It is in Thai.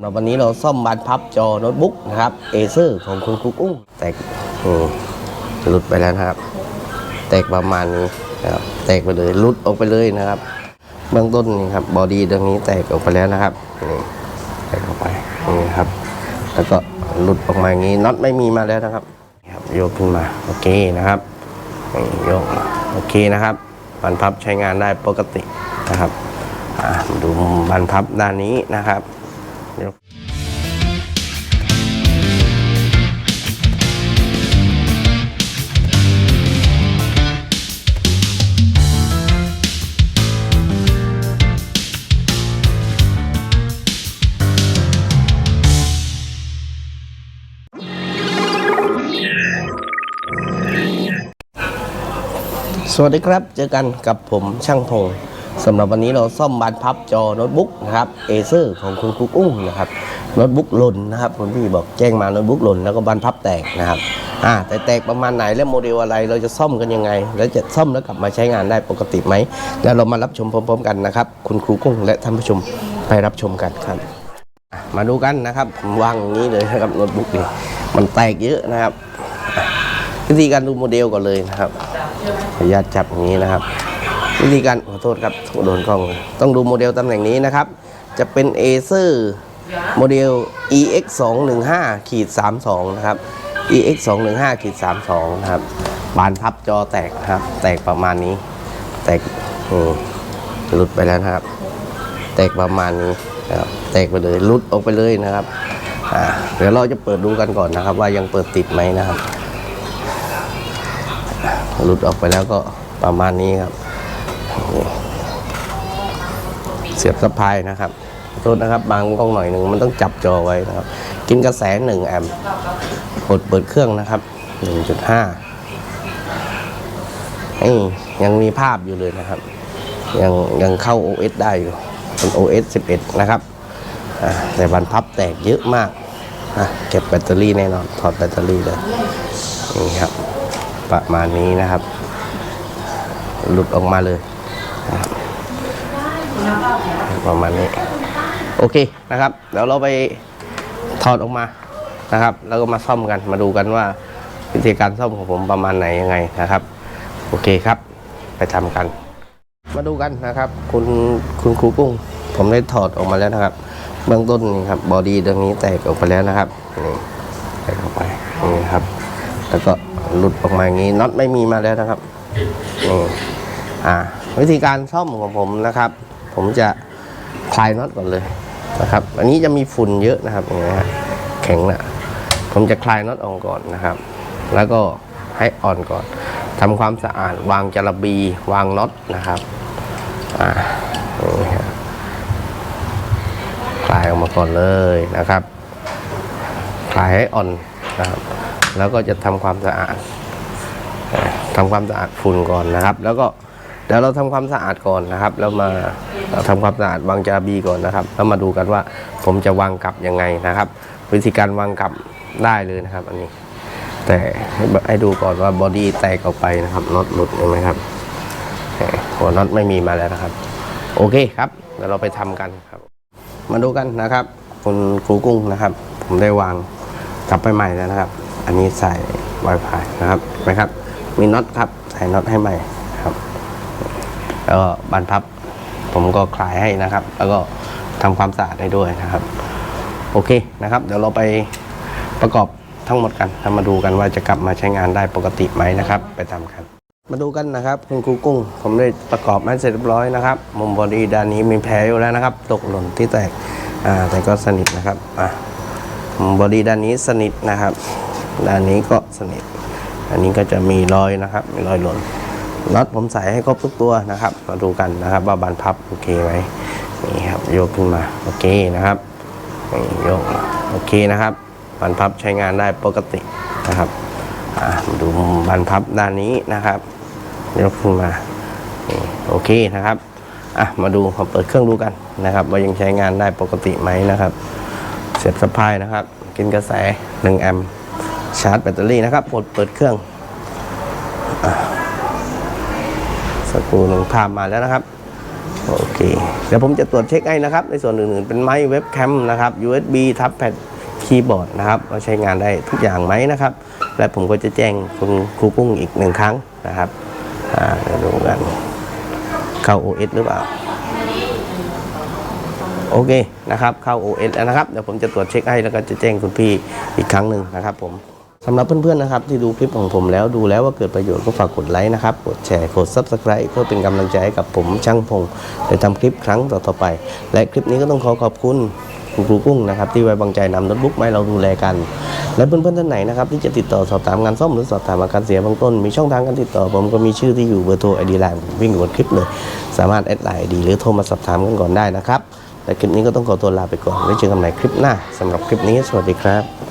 เราวันนี้เราซ่อมบานพับจอโน้ตบุ๊กนะครับเอเซอร์ของคุณครูกุ้งแตกอืมหลุดไปแล้วนะครับ แตกประมาณนี้นะครับแตกไปเลยหลุดออกไปเลยนะครับ เบื้องต้นนี่ครับบอดี้ตรงนี้แตกออกไปแล้วนะครับนี่แตกออกไปนี่ครับ แล้วก็หลุดออกมาอย่างนี้น็อตไม่มีมาแล้วนะครับครับโยกขึ้นมาโอเคนะครับโยกโอเคนะครับบานพับใช้งานได้ปกตินะครับดูบานพับด้านนี้นะครับ สวัสดีครับ เจอกันกับผมช่างพง สำหรับวันนี้เราซ่อมบานพับจอโน้ตบุ๊กนะครับเอเซอร์ของคุณครูกุ้งนะครับโน้ตบุ๊กหล่นนะครับคุณพี่บอกแจ้งมาโน้ตบุ๊กหล่นแล้วก็บานพับแตกนะครับอ่าแต่แตกประมาณไหนและโมเดลอะไรเราจะซ่อมกันยังไง แล้วจะซ่อมแล้วกลับมาใช้งานได้ปกติไหมแล้วเรามารับชมพร้อมๆกันนะครับ คุณครูกุ้งและท่านผู้ชมไปรับชมกันครับมาดูกันนะครับผมวางอย่างนี้เลยนะครับโน้ตบุ๊กนี่มันแตกเยอะนะครับวิธีการดูโมเดลก่อนเลยนะครับขออนุญาตจับอย่างนี้นะครับ วิธีการขอโทษครับโดนกล้อง ต้องดูโมเดลตำแหน่งนี้นะครับ จะเป็น Acer โมเดล EX 2 1 5ขีด32 นะครับ EX 2 1 5ขีด32 นะครับ บานพับจอแตกนะครับ แตกประมาณนี้ แตกอืมหลุดไปแล้วนะครับ แตกประมาณนี้นะครับแตกไปเลยหลุดออกไปเลยนะครับเดี๋ยวเราจะเปิดดูกันก่อนนะครับ ว่ายังเปิดติดไหมนะครับหลุดออกไปแล้วก็ประมาณนี้ครับ เสียบสะพายนะครับโทษนะครับบางกล้องหน่อยหนึ่งมันต้องจับจอไว้นะครับ กินกระแสหนึ่งแอมป์กดเปิดเครื่องนะครับ1.5นี่ยังมีภาพอยู่เลยนะครับ ยังยังเข้า OS ได้อยู่เป็น OS 11 นะครับแต่บันพับแตกเยอะมากเก็บแบตเตอรี่แน่นอน ถอดแบตเตอรี่เลยนี่ครับ ประมาณนี้นะครับ หลุดออกมาเลย ประมาณนี้โอเคนะครับเดี๋ยวเราไปถอดออกมานะครับ แล้วก็มาซ่อมกันมาดูกันว่าวิธีการซ่อมของผมประมาณไหนยังไงนะครับ โอเคครับ ไปทำกัน มาดูกันนะครับ คุณคุณครูกุ้ง ผมได้ถอดออกมาแล้วนะครับ เบื้องต้นนี่ครับบอดี้ตรงนี้แตกออกไปแล้วนะครับนี่แตกออกไปนี่ครับ แล้วก็หลุดออกมาอย่างนี้น็อตไม่มีมาแล้วนะครับนี่อ่าวิธีการซ่อมของผมนะครับ ผมจะคลายน็อตก่อนเลยนะครับ อันนี้จะมีฝุ่นเยอะนะครับอย่างเงี้ยฮะแข็งนะผมจะคลายน็อตออกก่อนนะครับ แล้วก็ให้อ่อนก่อนทำความสะอาดวางจระบีวางน็อตนะครับอ่าคลายออกมาก่อนเลยนะครับ คลายให้อ่อนนะครับ แล้วก็จะทำความสะอาดเอ่อทำความสะอาดฝุ่นก่อนนะครับ แล้วก็เดี๋ยวเราทำความสะอาดก่อนนะครับ แล้วมา เราทำความสะอาดวางจาบีก่อนนะครับ แล้วมาดูกันว่าผมจะวางกลับยังไงนะครับ วิธีการวางกลับได้เลยนะครับ อันนี้ แต่ให้ให้ดูก่อนว่าบอดี้แตกออกไปนะครับน็อตหลุดเห็นไหมครับหัวน็อตไม่มีมาแล้วนะครับ โอเคครับเดี๋ยวเราไปทำกันครับ มาดูกันนะครับคุณครูกุ้งนะครับ ผมได้วางกลับไปใหม่แล้วนะครับ อันนี้ใส่ Wi-Fi นะครับไหมครับ มีน็อตครับใส่น็อตให้ใหม่ครับแล้วบานพับ ผมก็คลายให้นะครับ แล้วก็ทำความสะอาดให้ด้วยนะครับ โอเคนะครับ เดี๋ยวเราไปประกอบทั้งหมดกันแล้วมาดูกันว่าจะกลับมาใช้งานได้ปกติไหมนะครับ ไปทำกัน มาดูกันนะครับคุณครูกุ้ง ผมได้ประกอบมาเสร็จเรียบร้อยนะครับ มุมบอดี้ด้านนี้มีแผลอยู่แล้วนะครับ ตกหล่นที่แตกอ่าแต่ก็สนิทนะครับอะมุมบอดี้ด้านนี้สนิทนะครับ ด้านนี้ก็สนิท อันนี้ก็จะมีรอยนะครับ มีรอยหล่น น็อตผมใส่ให้ครบทุกตัวนะครับ มาดูกันนะครับว่าบานพับโอเคไหมนี่ครับโยกขึ้นมาโอเคนะครับนี่โยกโอเคนะครับบานพับใช้งานได้ปกตินะครับมาดูบานพับด้านนี้นะครับยกขึ้นมาโอเคนะครับอะมาดูผมเปิดเครื่องดูกันนะครับ ว่ายังใช้งานได้ปกติไหมนะครับ เสียบสะพายนะครับ กินกระแส 1 แอมป์ชาร์จแบตเตอรี่นะครับกดเปิดเครื่องอ สกรูหนึ่งภาพมาแล้วนะครับโอเคเดี๋ยวผมจะตรวจเช็คให้นะครับ ในส่วนอื่นๆ เป็นไม้เว็บแคมนะครับ USB ทับแพดคีย์บอร์ดนะครับว่าใช้งานได้ทุกอย่างไหมนะครับ และผมก็จะแจ้งคุณครูกุ้งอีกหนึ่งครั้งนะครับอ่าเดี๋ยวดูกันเข้า OS หรือเปล่าโอเคนะครับเข้า OS แล้วนะครับเดี๋ยวผมจะตรวจเช็คให้แล้วก็จะแจ้งคุณพี่อีกครั้งหนึ่งนะครับผม สำหรับเพื่อนๆนะครับ ที่ดูคลิปของผมแล้วดูแล้วว่าเกิดประโยชน์ก็ฝากกดไลค์นะครับ กดแชร์ กด Subscribe เพื่อเป็นกำลังใจให้กับผมช่างพงได้ทำคลิปครั้งต่อๆไป และคลิปนี้ก็ต้องขอขอบคุณคุณครูกุ้งนะครับที่ไว้วางใจนำโน้ตบุ๊กมาให้เราดูแลกัน และเพื่อนๆท่านไหนนะครับที่จะติดต่อสอบถามงานซ่อมหรือสอบถามอาการเสียบื้องต้น มีช่องทางการติดต่อผมก็มีชื่อที่อยู่เบอร์โทรไอดีไลน์วิ่งอยู่บนคลิปเลย สามารถแอดไลน์ดีหรือโทรมาสอบถามกันก่อนได้นะครับและคลิปนี้ก็ต้องขอตัวลาไปก่อนไว้เจอกันใหม่คลิปหน้าสำหรับคลิปนี้สวัสดีครับ